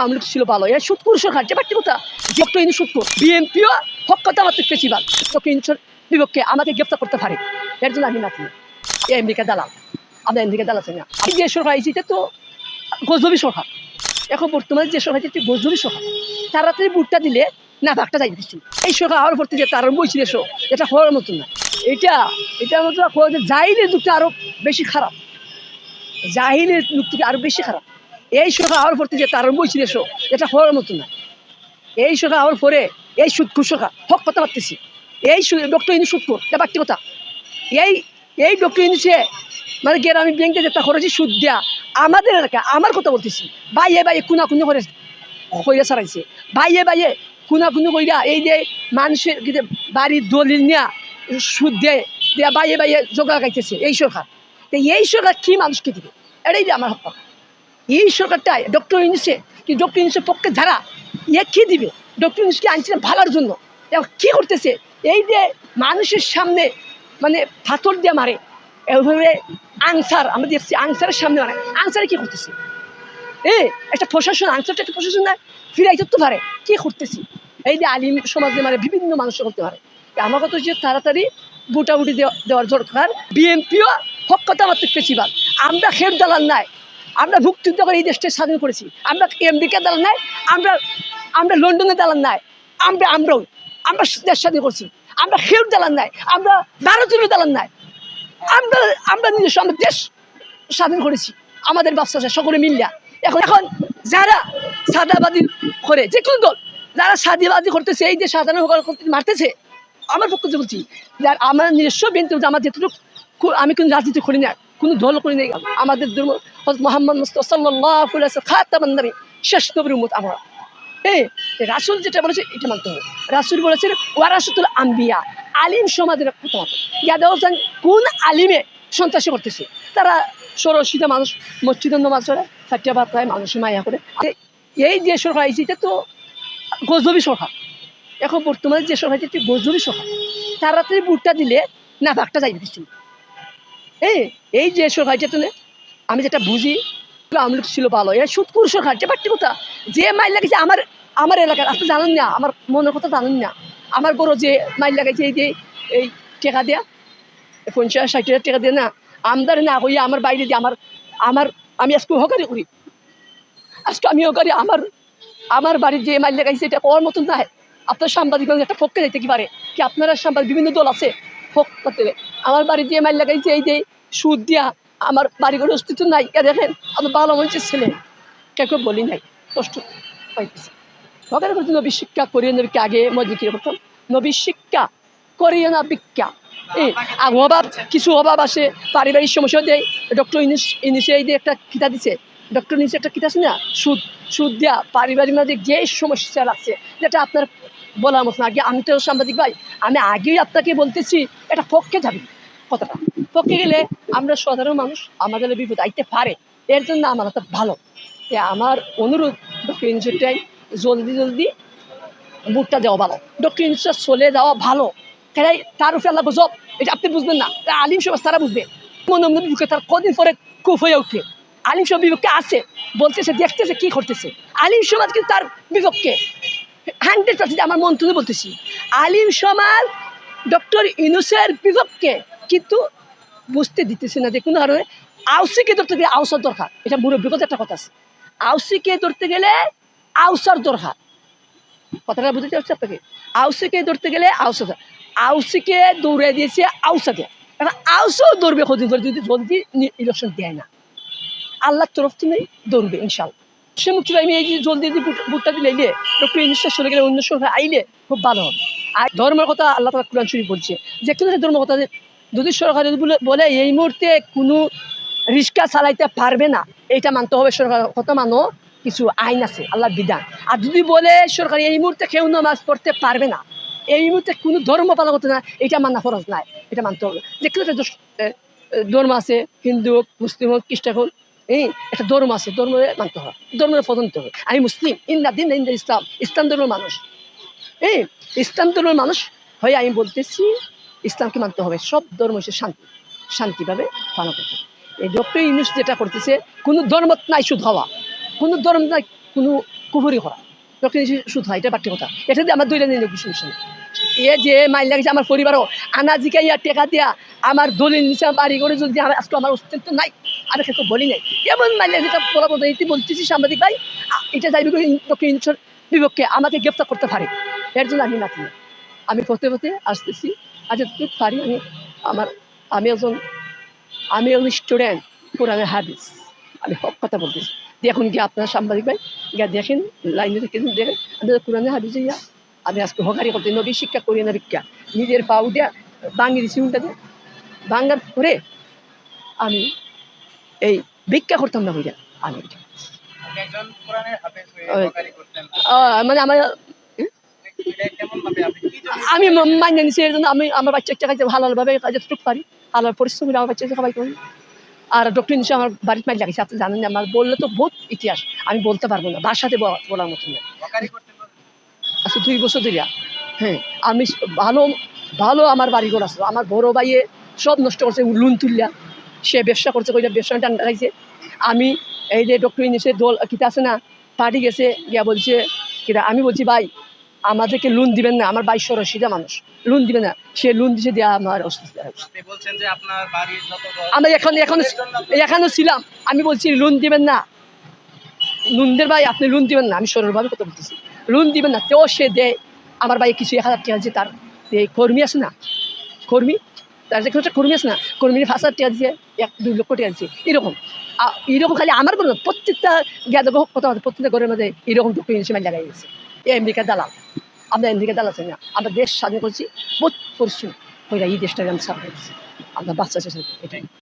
আওয়ামী ছিল ভালো। সুৎকুর সরকার যে বাড়তি কথা? ডক্টর ইনু সুৎকুর বিএনপিও হক কথা মাত্র প্রেসিবাল ডক্টর ইনুসের বিপক্ষে আমাকে গ্রেপ্তার করতে পারে। এর জন্য আমি নাকি এই আমেরিকা দালাল। আমরা আমেরিকা দালাল আছি না। আমি যে সরকার আইছি তো গজবি সরকার। এখন বর্তমানে যে সরকার একটি গজবি সরকার। তাড়াতাড়ি বুটটা দিলে না, ভাগটা যাই দিচ্ছি এই সরকার আরও ভর্তি যে তার বইছিল এসো। এটা হওয়ার মতন না। এটা এটা মতো জাহিনের দুটো আরও বেশি খারাপ। জাহিনের লোক থেকে আরও বেশি খারাপ। এই সরকার আওয়ার পর থেকে তার বইছিল এসো এটা হওয়ার মতো না। এই সরকার আওয়ার পরে এই সুদ সরকার হক কথা পারতেছি এই ডক্টর ইনু সুদ এটা বাড়তি কথা। এই এই ডক্টর ইনুসে মানে গ্রামীণ ব্যাংকে যেটা খরচি সুদ দেয়া, আমাদের এলাকা আমার কথা বলতেছি। বাইয়ে বাইয়ে কুনা কুনি করে কইরা ছাড়াইছে। বাইয়ে বাইয়ে কুনা কুনি কইরা এই যে মানুষের বাড়ির দলিল নিয়া, সুদ দেয়, দেয়া বাইয়ে বাইয়ে জোগা গাইতেছে এই সরকার তো এই সরকার কি মানুষকে দিবে? এটাই যে আমার হক এই সরকারটা ডক্টর ইউনিসে কি ডক্টর ইউনিসের পক্ষে যারা ইয়ে কী দিবে? ডক্টর ইউনিসকে আনছিলেন ভালোর জন্য। এখন কী করতেছে? এই যে মানুষের সামনে মানে পাথর দিয়ে মারে, এভাবে আনসার, আমরা দেখছি আনসারের সামনে মারে। আনসারে কী করতেছে? এ, একটা প্রশাসন, আনসারটা একটা প্রশাসন না, ফিরাই করতে পারে। কী করতেছি? এই যে আলিম সমাজে মানে বিভিন্ন মানুষ করতে পারে। আমার কথা হচ্ছে তাড়াতাড়ি বুটাবুটি দেওয়া দেওয়ার দরকার। বিএনপিও হক কথা মাত্র প্রেসিবাল আমরা খেপ দালাল নাই। আমরা মুক্তিযুদ্ধ করে এই দেশটা স্বাধীন করেছি। আমরা আমেরিকা দালাল নাই, আমরা আমরা লন্ডনে দালাল নাই, আমরা আমরাও, আমরা দেশ স্বাধীন করছি। আমরা খেপ দালাল নাই, আমরা ভারতীয় দালাল নাই। আমরা আমরা নিজস্ব, আমরা দেশ স্বাধীন করেছি। আমাদের ব্যবসা সকলে মিল্লা। এখন এখন যারা সাদাবাদী করে, যে কোনো দল, যারা সাদাবাদী করতেছে, এই যে সাধারণ মারতেছে, আমার পক্ষে বলছি আমার নিজস্ব বিএনপি আমার যেটুকু, আমি কোনো রাজনীতি করি না। কোনো দল করি নাই। আমাদের ধর্ম মোহাম্মদ মুস্তফা সাল্লাহ খাতামান নবী শেষ নবীর উম্মত আমরা। হ্যাঁ রাসুল যেটা বলেছে, এটা মানতে হবে। রাসুল বলেছেন ওয়ারাসুতুল আম্বিয়া, আলিম সমাজের কথা মতো ইয়াদা হোসেন কোন আলিমে সন্ত্রাসী করতেছে? তারা সরসিদা মানুষ, মসজিদের নমাজ করে চারটা ভাত খায় মানুষ মায়া করে। এই যে সরকার আইছে, এটা তো গজবি সরকার। এখন বর্তমানে যে সরকার একটি গজবি সরকার। তাড়াতাড়ি বুটটা দিলে না, ভাগটা যাই দিচ্ছি এই এই যে সরকারটা তো আমি যেটা বুঝি আওয়ামী লীগ ছিল ভালো। এরা সুৎকুর সরকার যে বাড়তি কথা। যে মাইল লাগাইছে আমার আমার এলাকার, আপনি জানেন না, আমার মনের কথা জানেন না। আমার বড় যে মাইল লাগাইছে এই যে, এই টেকা দেয়া, পঞ্চাশ, ষাট হাজার টাকা দিয়ে না, আমদানি না হইয়া আমার বাইরে দিয়ে আমার আমার, আমি আজকে হকারি করি। আজকে আমি হকারি আমার আমার বাড়ির যে মাইল লাগাইছে এটা করার মতন না আপনার সাংবাদিক একটা পক্ষে যাইতে কি পারে? কি আপনারা সাংবাদিক বিভিন্ন দল আছে? হোক আমার বাড়ির যে মাইল লাগাইছে এই যে সুদ দিয়া আমার বাড়ি ঘরে অস্তিত্ব নাই। কে দেখেন আমার ভালো মানুষের ছেলে। কেউ বলি নাই, কষ্ট পাইতেছে। হকারি করতে নবী শিক্ষা করিয়ে নবীকে আগে? মধ্যে কি করতাম, নবী শিক্ষা করিয়ে না ভিক্ষা। এই অভাব, কিছু অভাব আসে, পারিবারিক সমস্যা দেয় ডক্টর ইনিস ইনিসে এই যে একটা কিতা দিছে, ডক্টর ইনিসে একটা কিতা আছে না? সুদ সুদ দেওয়া পারিবারিক মাঝে যে সমস্যা লাগছে যেটা আপনার বলার মতো। আগে আমি তো সাংবাদিক ভাই, আমি আগেই আপনাকে বলতেছি, এটা পক্ষে যাবে কথাটা। পক্ষে গেলে আমরা সাধারণ মানুষ আমাদের বিপদ আইতে পারে। এর জন্য আমার হাতে ভালো। আমার অনুরোধ ডক্টর ইনসুরটাই জলদি জলদি বুটটা দেওয়া ভালো। ডক্টর ইনসুর চলে যাওয়া ভালো। তাই তার উপরে আল্লাহ গজব? এটা আপনি বুঝবেন না। আলিম সমাজ তারা বুঝবে। মনে মনে বিপক্ষে তার কদিন পরে খুব হয়ে উঠে আলিম সমাজ বিপক্ষে আছে। বলতেছে, দেখতেছে কি করতেছে। আলিম সমাজ কিন্তু তার বিপক্ষে হান্ড্রেড পার্সেন্ট আমার মন তুলে বলতেছি। আলিম সমাজ ডক্টর ইনুসের বিপক্ষে কিন্তু বুঝতে দিতেছে না। যে কোনো কারণে আউসিকে ধরতে গেলে আউসার দরকার। এটা মুরব্বীগত একটা কথা আছে। আউসিকে ধরতে গেলে আউসার দরকার। কথাটা বুঝতে পারছি আপনাকে? আউসিকে ধরতে গেলে আউসা দরকার। আউসিকে দৌড়ে দিয়েছে আউসাকে। এখন আউসাও দৌড়বে কদিন করে যদি জলদি ইলেকশন দেয় না। আল্লাহর তরফ থেকে দৌড়বে ইনশাল্লাহ সে মুক্তি আমি এই যে জলদি যদি বুটটা দিলে এলে ডক্টর ইংলিশটা চলে গেলে অন্য সরকার আইলে খুব ভালো হবে। আর ধর্মের কথা আল্লাহ তালা কোরআন শরীফ বলছে। যে কোনো ধর্মের কথা যদি সরকার বলে- এই মুহূর্তে কোনো রিক্সা চালাইতে পারবে না এইটা মানতে হবে সরকার কথা মানো? কিছু আইন আছে আল্লাহর বিধান। আর যদি বলে সরকার এই মুহূর্তে কেউ নামাজ পড়তে পারবে না এই মুহূর্তে কোনো ধর্ম পালন করতে না এটা মানা ফরজ নাই এটা মানতে হবে। এ, এ, ধর্ম আছে হিন্দু মুসলিম হোক খ্রিস্টান হোক এই একটা ধর্ম আছে ধর্ম মানতে হবে ধর্মের পছন্দ হবে। আমি মুসলিম ইন্দা দিন ইন্দা ইসলাম ইসলাম ধর্মের মানুষ। এই ইসলাম ধর্মের মানুষ হয়ে আমি বলতেছি ইসলামকে মানতে হবে। সব ধর্ম হচ্ছে শান্তি। শান্তিভাবে পালন করতে। এই ডক্টর ইউনুস যেটা করতেছে, কোনো ধর্ম নাই শুধু হওয়া। কোনো ধর্ম নাই, কোনো কুহুরি করা ডক্টর সুদ হয় এটা বাড়তি কথা। এটা দিয়ে আমার দুইটা নিয়ে সমস্যা নেই। এ যে মাইল লাগছে আমার পরিবারও আনা জিকাইয়া টেকা দিয়া আমার দলিল নিচে বাড়ি করে যদি আমার আজকে আমার অস্তিত্ব নাই আমি কিন্তু বলি নাই। এমন মাইল যেটা বলা বলতে ইতি বলতেছি সাংবাদিক ভাই এটা যাইবে ডক্টর ইনসর বিপক্ষে আমাকে গ্রেফতার করতে পারে। এর জন্য আমি নাতি আমি পথে পথে আসতেছি। আজ একটু পারি আমি আমার আমি একজন আমি একজন স্টুডেন্ট কোরআনের হাদিস। আমি সব কথা বলতেছি। দেখুন কি আপনার সাংবাদিক ভাই গিয়া দেখেন লাইনে থেকে দেখেন আমি কোরআনের হাদিসে ইয়া আমি আজকে হকারি করতে নবী শিক্ষা করি না ভিক্ষা। নিজের পাউ দিয়া ভাঙি দিছি উনটাতে ভাঙার পরে আমি এই ভিক্ষা করতাম না বুঝা আমি মানে আমার এটা কেমন ভাবে আপনি কি জন্য আমি মান্য নিছি এর জন্য আমি আমার বাচ্চা খাইতে ভালোভাবে কাজে টুক পারি হালাল পরিশ্রম করে আমার বাচ্চাকে খাবাই করি আর ডক্টর নিশ্চয় আমার বাড়ির মাইল লাগিয়েছে আপনি জানেন না আমার বললে তো বহুত ইতিহাস আমি বলতে পারব না ব- বলার মতো না। আচ্ছা দুই বছর ধরিয়া হ্যাঁ আমি ভালো ভালো আমার বাড়িঘর আছে আমার বড় ভাইয়ে সব নষ্ট করছে লুন তুললা সে ব্যবসা করছে কইটা ব্যবসা টান্ডা খাইছে। আমি এই যে ডক্টর ইনিসে দল কিতা আছে না পার্টি গেছে গিয়া বলছে কিটা আমি বলছি ভাই আমাদেরকে লোন দিবেন না আমার ভাই সরসিদা মানুষ। লোন দিবে না সে লোন দিছে দেওয়া আমার ঘর- আমরা এখন এখন এখানেও ছিলাম আমি বলছি লোন দিবেন না। লোনদের ভাই আপনি লোন দিবেন না আমি সরলভাবে কথা বলতেছি। লোন দিবেন না তেও সে দেয় আমার ভাই কিছু এক হাজার টাকা তার এই কর্মী আছে না? কর্মী? তার যে একটা কর্মী আছে না? কর্মীর পাঁচ হাজার টাকা দিয়েছে এক দুই লক্ষ টাকা দিয়েছে এরকম। এরকম খালি আমার বলুন প্রত্যেকটা জ্ঞাত কথা প্রত্যেকটা ঘরের মধ্যে এরকম ডকুমেন্ট লাগাই গেছে এই আমেরিকা দালাল। আমরা আমেরিকা দালাল চাই না। আমরা দেশ স্বাধীন করছি বহুত পরিশ্রম করে এই দেশটাকে আমি স্বাধীন করছি। আমরা বাচ্চা শেষ এটাই